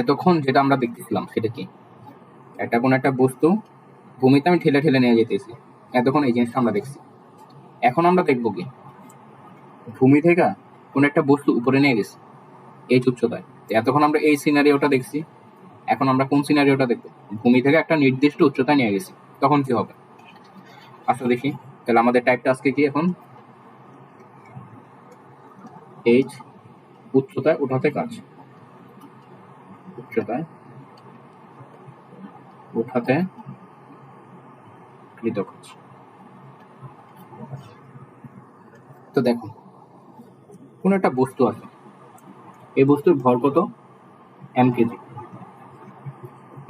এতক্ষণ যেটা আমরা দেখতেছিলাম, সেটা কি? একটা কোনো একটা বস্তু ভূমিতে আমি ঠেলে ঠেলে নিয়ে যেতেছি। এতক্ষণ এই জিনিসটা আমরা দেখছি। এখন আমরা দেখব কি? ভূমি থেকে কোনো একটা বস্তু উপরে নিয়ে গেছি, এই উচ্চতায় এতক্ষণ আমরা এই সিনারিওটা দেখছি। এখন আমরা কোন সিনারিওটা দেখব? ভূমি থেকে একটা নির্দিষ্ট উচ্চতায় নিয়ে গেছি, তখন কি হবে? আসো দেখি। তাহলে আমাদের টাইপটা আজকে কি এখন? এইচ উচ্চতায় উঠাতে কাজ। উচ্চতায় উঠাতে কৃত কাজ তো দেখো, কোন একটা বস্তু আছে। এই বস্তুর ভর কত? এম কেজি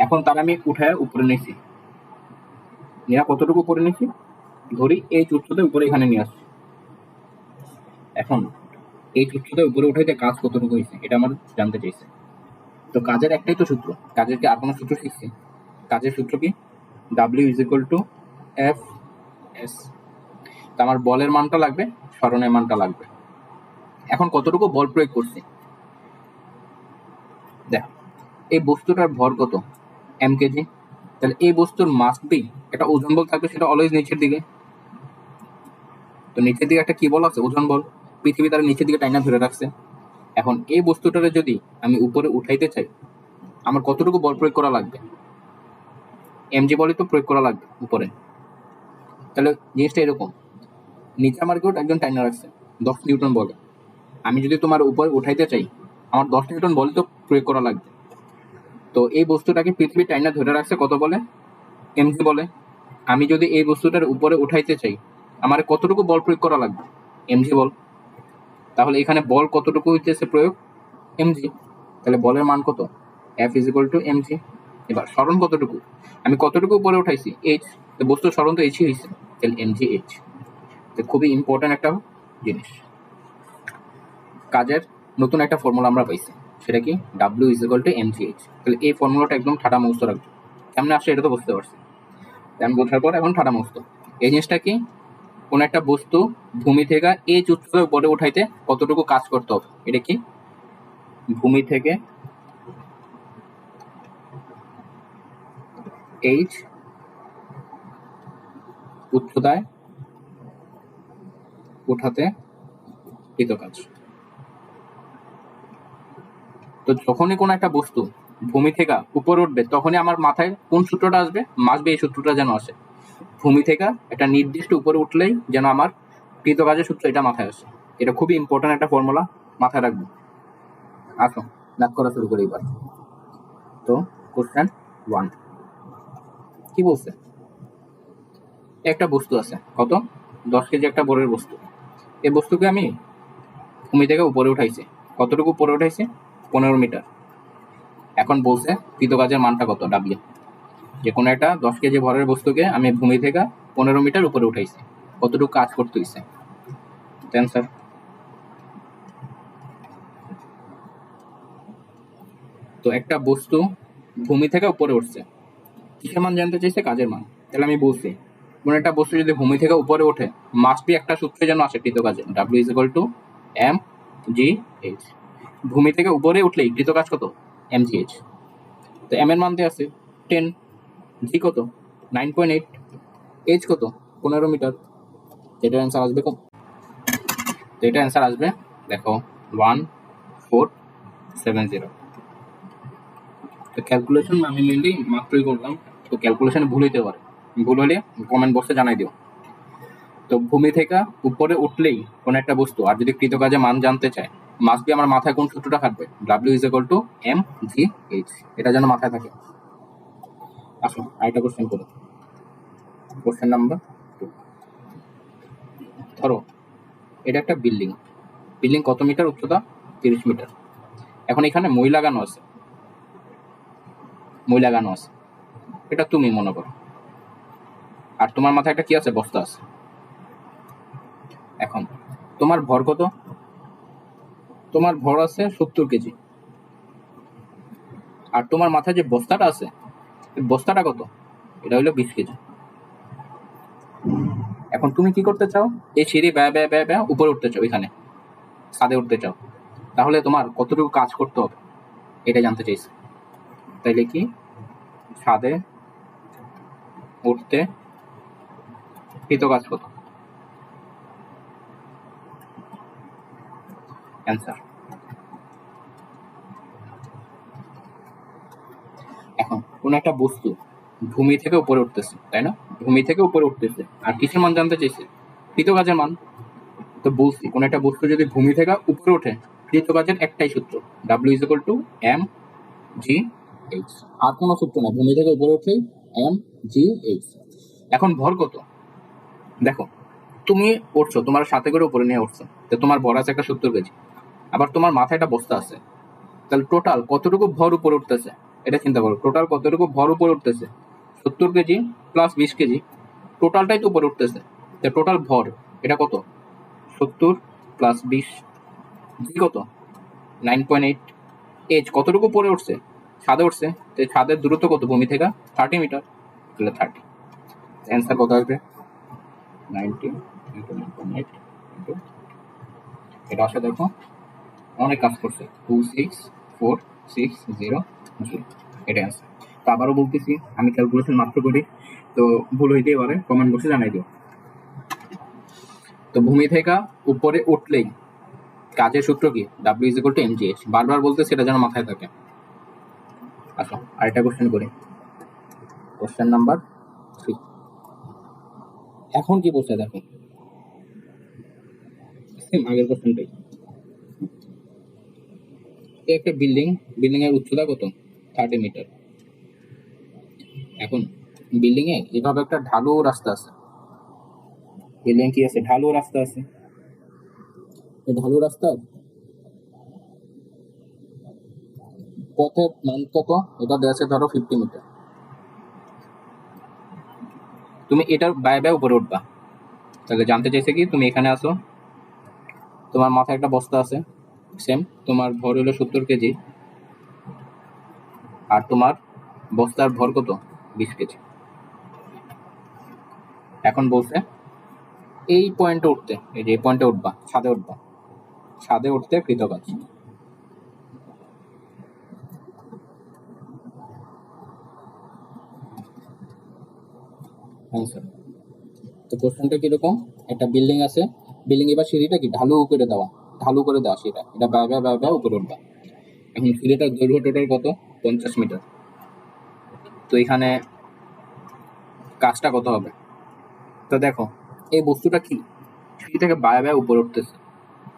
এখন তার আমি উঠায় উপরে নিয়েছি নেওয়া কতটুকু উপরে নিয়েছি ধরি এই উচ্চতা উপরে এখানে নিয়ে আসছি। এখন এই উচ্চতা উপরে উঠাইতে কাজ কতটুকু হয়েছে, এটা আমার জানতে চাইছে। তো কাজের একটাই তো সূত্র। কাজের কি আর কোনো সূত্র শিখছি? কাজের সূত্র কি? W is equal to F S তো আমার বলের মানটা লাগবে, স্মরণের মানটা লাগবে। এখন কতটুকু বল প্রয়োগ করছি? দেখ, এই বস্তুটার ভর কত? এম কেজি তাহলে এই বস্তুর মাস্ট বি একটা ওজন বল থাকবে, সেটা অলওয়েজ নিচের দিকে। তো নিচের দিকে একটা কি বল আছে? ওজন বল। পৃথিবী তার নিচের দিকে টাইনা ধরে রাখছে। এখন এই বস্তুটারে যদি আমি উপরে উঠাইতে চাই, আমার কতটুকু বল প্রয়োগ করা লাগবে? এমজি বলই তো প্রয়োগ করা লাগবে উপরে। তাহলে জিনিসটা এরকম। নিচে আমার কেউ একজন টাইনা রাখছে দশ নিউটন বলে। আমি যদি তোমার উপরে উঠাইতে চাই, আমার দশ নিউটন বল তো প্রয়োগ করা লাগবে। তো এই বস্তুটাকে পৃথিবী টাইনা ধরে রাখছে কত বলে? এমজি বলে। আমি যদি এই বস্তুটার উপরে উঠাইতে চাই, আমার কতটুকু বল প্রয়োগ করা লাগবে? এমজি বল। তাহলে এখানে বল কতটুকু হইতেছে প্রয়োগ? এমজি তাহলে বলের মান কত? F is equal to MG এবার স্মরণ কতটুকু? আমি কতটুকু উপরে উঠাইছি? এইচ তো বস্তুর স্মরণ তো এইচই হয়েছে তাহলে এমজি এইচ খুবই ইম্পর্ট্যান্ট একটা জিনিস। কাজের নতুন একটা ফর্মুলা আমরা পাইছি। সেটা কি? W is equal to M H তাহলে এই ফর্মুলাটা একদম ঠাটা মুখস্থ রাখব। কেমন আসছে এটা তো বুঝতে পারছি। আমি বোঝার পর এখন ঠাটা মুখস্থ। এই জিনিসটা কি? কোন একটা বস্তু ভূমি থেকে এই উচ্চতায় উপরে উঠাইতে কতটুকু কাজ করতে হবে? এটা কি? ভূমি থেকে এইচ উচ্চতায় উঠাতে কৃত কাজ। তো যখনই কোনো একটা বস্তু ভূমি থেকে উপরে উঠবে, তখনই আমার মাথায় কোন সূত্রটা আসবে? মাসবে এই সূত্রটা যেন আসে। ভূমি থেকে একটা নির্দিষ্ট উপরে উঠলেই যেন আমার কৃতকাজের সূত্র এটা মাথায় আসে। এটা খুবই ইম্পর্টেন্ট একটা ফর্মুলা মাথায় রাখব। আসো ম্যাথ করা শুরু করি এবার। তো কোশ্চেন ওয়ান কি বলছে? একটা বস্তু আছে। কত? দশ কেজি একটা বড়ের বস্তু। এই বস্তুকে আমি ভূমি থেকে উপরে উঠাইছি। কতটুকু উপরে উঠাইছি? পনেরো মিটার। এখন বলছে কৃতকাজের মানটা কত? ডাব্লিউ যে কোনো একটা দশ কেজি ভরের বস্তুকে আমি ভূমি থেকে পনেরো মিটার উপরে উঠাইছি। কতটুকু কাজ করতে হয়েছে অ্যান্সার তো একটা বস্তু ভূমি থেকে উপরে উঠছে। কিসের মান জানতে চাইছে? কাজের মান। তাহলে আমি বলছি, কোনো একটা বস্তু যদি ভূমি থেকে উপরে ওঠে মাস্ট বি একটা সূত্রে যেন আসে কৃতকাজে। W is to M G H ভূমি থেকে উপরে উঠলে কৃত কাজ কত? এম জি এইচ তো এম এর মান দিয়ে আছে টেন জি কত? নাইন পয়েন্ট এইট এইচ কত? পনেরো মিটার। এটার অ্যান্সার আসবে কত তো এটা অ্যান্সার আসবে, দেখো ওয়ান ফোর সেভেন জিরো তো ক্যালকুলেশন আমি মেনলি মাত্রই করলাম, তো ক্যালকুলেশনে ভুল হইতে পারে। ভুল হলে কমেন্ট বক্সে জানাই দিও। তো ভূমি থেকে উপরে উঠলেই কোন একটা বস্তু, আর যদি কৃতকাজে মান জানতে চায় মাস্ট বি আমার মাথায় কোন সূত্রটা থাকবে W is equal to M G H এটা যেন মাথায় থাকে। আসো আরেকটা কোশ্চেন করো কোশ্চেন নাম্বার টু ধরো, এটা একটা বিল্ডিং বিল্ডিং কত মিটার উচ্চতা? তিরিশ মিটার এখন এখানে মই লাগানো আছে। মই লাগানো আছে। এটা তুমি মনে করো। আর তোমার মাথায় একটা কি আছে? বস্তা আছে। এখন, তোমার ভর কত? তোমার ভর আছে সত্তর কেজি। আর তোমার মাথায় যে বস্তাটা আছে বস্তাটা কত? এটা হলো বিশ কেজি। এখন তুমি কি করতে চাও? এই সিঁড়ি ব্যয় ব্যয় ব্যয় ব্যয় উপরে উঠতে চাও, এখানে। ছাদে উঠতে চাও। তাহলে তোমার কতটুকু কাজ করতে হবে, এটা জানতে চাইছি। তাইলে কি? ছাদে উঠতে কৃত কাজ কত? অ্যান্সার এখন, কোন একটা বস্তু ভূমি থেকে উপরে উঠতেছে, তাই না? ভূমি থেকে উপরে উঠতেছে। আর কিসের মান জানতে চাইছে? কৃত কাজের মান। তো বলছি কোন একটা বস্তু যদি ভূমি থেকে উপরে ওঠে কৃত কাজের একটাই সূত্র W is equal to M G H আর কোনো সূত্র না, ভূমি থেকে উপরে উঠে এম জি এইচ এখন ভর কত? দেখো, তুমি উঠছো, তোমার সাথে করে উপরে নিয়ে উঠছো। তো তোমার ভর আছে একটা সত্তর কেজি আবার তোমার মাথায় একটা বস্তা আছে। তাহলে টোটাল কতটুকু ভর উপরে উঠতেছে? এটা চিন্তা করো। টোটাল কতটুকু? ভর উপরে উঠতেছে। সত্তর কেজি প্লাস বিশ কেজি। টোটালটাই তো উপরে উঠতেছে। তো টোটাল ভর, এটা কত? সত্তর প্লাস বিশ, জি কত? নাইন পয়েন্ট এইট এজ কতটুকু পরে উঠছে? ছাদে উঠছে। তো ছাদের দূরত্ব কত? ভূমি থেকে থার্টি মিটার তাহলে থার্টি অ্যান্সার কত আসবে? Ninety into nine point eight এটা আসে দেখো, অনেক কাজ করছে। Two six four six zero এটা অ্যান্সার তো আবারও বলতেছি, আমি ক্যালকুলেশন মাত্র করি। তো ভুল হইতেই পারে কমেন্ট বক্সে জানাই দিও। তো ভূমি থেকে উপরে উঠলেই কাজের সূত্র কি? W is equal to M G H বারবার বলতে সেটা যেন মাথায় থাকে। আসো, আরেকটা কোশ্চেন করি। কোশ্চেন নাম্বার থ্রি এখন কি বলছে দেখো? আগের কোশ্চেনটাই একটা বিল্ডিং বিল্ডিং এর উচ্চতা কত? থার্টি মিটার এখন বিল্ডিং এ এভাবে একটা ঢালু রাস্তা আছে। বিল্ডিং কি আছে? ঢালু রাস্তা আছে। এই ঢালু রাস্তা পথের মান কত এটা দেওয়া আছে ধরো ফিফটি মিটার তুমি এটার ব্যয় ব্যয় উপরে উঠবা। তাহলে জানতে চাইছে কি, তুমি এখানে আসো। তোমার মাথায় একটা বস্তা আছে। সেম তোমার ভর হলো সত্তর কেজি। আর তোমার বস্তার ভর কত? বিশ কেজি। এখন বলছে, এই পয়েন্টে উঠতে, এই যে পয়েন্টে উঠবা, ছাদে উঠবা। ছাদে উঠতে কৃতকাজ আনসার তো কোশ্চেনটা কীরকম? একটা বিল্ডিং আছে। বিল্ডিং এবার সিঁড়িটা কি? ঢালু করে দেওয়া। ঢালু করে দেওয়া সেটা এটা ব্যয় ব্যয় ব্যয় ব্যয় উপরে উঠবা। এখন সিঁড়িটার দৈর্ঘ্য টোটাল কত? পঞ্চাশ মিটার। তো এখানে কাজটা কত হবে। তো দেখো, এই বস্তুটা কি? সিঁড়ি থেকে বায়া বায়া উপরে উঠতেছে।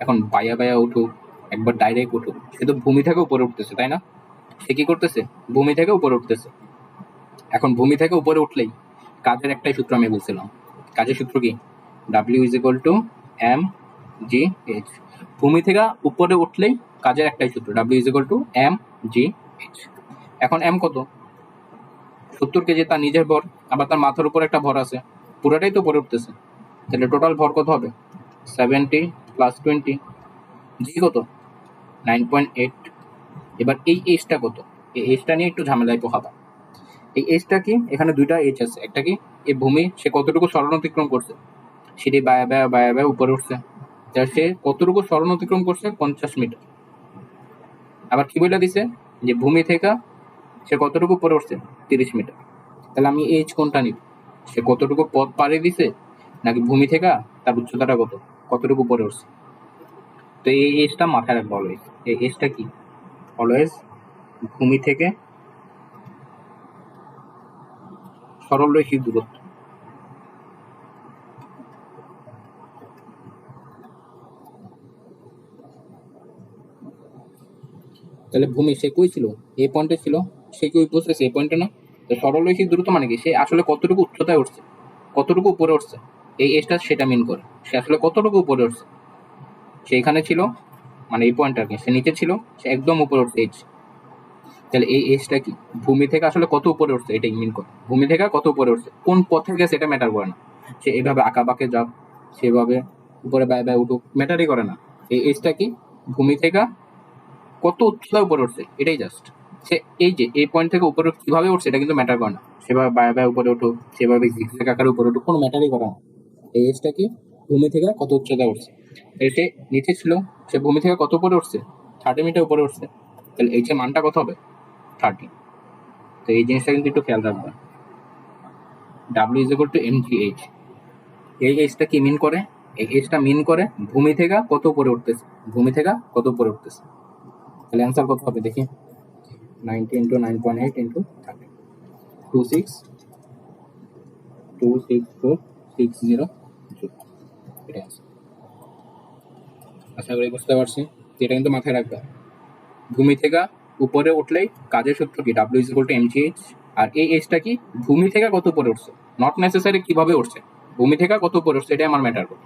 এখন বায়া বায়া উঠুক, একবার ডাইরেক্ট উঠুক, সে তো ভূমি থেকে উপরে উঠতেছে, তাই না? সে কি করতেছে? ভূমি থেকে উপরে উঠতেছে। এখন ভূমি থেকে উপরে উঠলেই কাজের একটাই সূত্র আমি বলছিলাম। কাজের সূত্র কি? W is equal to M G H ভূমি থেকে উপরে উঠলেই কাজের একটাই সূত্র। W is equal to M G H এখন এম কত? সত্তর কেজি তার নিজের ভর, আবার তার মাথার উপর একটা ভর আছে। পুরোটাই তো উপরে উঠতেছে। তাহলে টোটাল ভর কত হবে? সেভেন্টি প্লাস টোয়েন্টি জি কত? নাইন পয়েন্ট এইট এবার এই এইচটা কত? এই এইচটা নিয়ে একটু ঝামেলায় পোহাবা। এই এইচটা কি? এখানে দুইটা এইচ আছে। একটা কি? এই ভূমি, সে কতটুকু স্মরণ অতিক্রম করছে? সেটি বায়া বায়া বায়া বায়া উপরে উঠছে। তা সে কতটুকু স্মরণ অতিক্রম করছে? পঞ্চাশ মিটার। আবার কি বলে দিছে? যে ভূমি থেকে সে কতটুকু পরে উঠছে? তিরিশ মিটার। তাহলে আমি এইচ কোনটা নিব? সে কতটুকু পথ পাড়ে দিছে, নাকি ভূমি থেকে তার উচ্চতাটা কত? কতটুকু পরে উঠছে? তো এই এজটা মাথায় রাখব অলওয়েজ এই এজটা কি? অলওয়েজ ভূমি থেকে সরল রৈখিক দূরত্ব। তাহলে ভূমি সে কই ছিল? এই পয়েন্টে ছিল? সে কি ওই বসেছে এই পয়েন্টে না? তো সরল রৈখিক দূরত্ব মানে কি? সে আসলে কতটুকু উচ্চতায় উঠছে? কতটুকু উপরে উঠছে? এই এজটা সেটা মিন করে। সে আসলে কতটুকু উপরে উঠছে? সে এখানে ছিল মানে এই পয়েন্ট আর কি। সে নিচে ছিল, সে একদম উপরে উঠছে এজ তাহলে এই এজটা কি? ভূমি থেকে আসলে কত উপরে উঠছে? এটাই মিন করে। ভূমি থেকে কত উপরে উঠছে? কোন পথে গেছে এটা ম্যাটার করে না। সে এভাবে আঁকা বাঁকে যাক, সেভাবে উপরে ব্যয় ব্যয় উঠুক ম্যাটারই করে না। এই এজটা কি? ভূমি থেকে কত উচ্চতায় উপরে উঠছে, এটাই জাস্ট সে এই যে, এই পয়েন্ট থেকে উপরে কীভাবে উঠছে, এটা কিন্তু ম্যাটার করে না। সেভাবে বায়া বায়া উপরে উঠুক, সেভাবে জিগজ্যাগ আকারে উপরে উঠুক, কোনো ম্যাটারই করে না। এই এজটা কি? ভূমি থেকে কত উচ্চতা উঠছে? সে নিচে ছিল, সে ভূমি থেকে কত উপরে উঠছে? থার্টি মিটার উপরে উঠছে। তাহলে এইচ এর মানটা কত হবে? থার্টি তো এই জিনিসটা কিন্তু একটু খেয়াল রাখবেন W is to M G H এই এইচটা কি মিন করে? এই এইচটা মিন করে ভূমি থেকে কত উপরে উঠতেছে? ভূমি থেকে কত উপরে উঠতেছে? তাহলে অ্যান্সার কত হবে দেখি। Ninety into nine point eight into thirty two six two six four six zero এটা আশা করি বুঝতে পারছি। এটা কিন্তু মাথায় রাখবে। ভূমি থেকে উপরে উঠলেই কাজের সূত্র কি? ডাব্লিউ ইজ ইকুয়াল টু আর এই এইচটা কি? ভূমি থেকে কত উপরে উঠছে? নট নেসেসারি কীভাবে উঠছে? ভূমি থেকে কত উপরে উঠছে? এটাই আমার ম্যাটার করে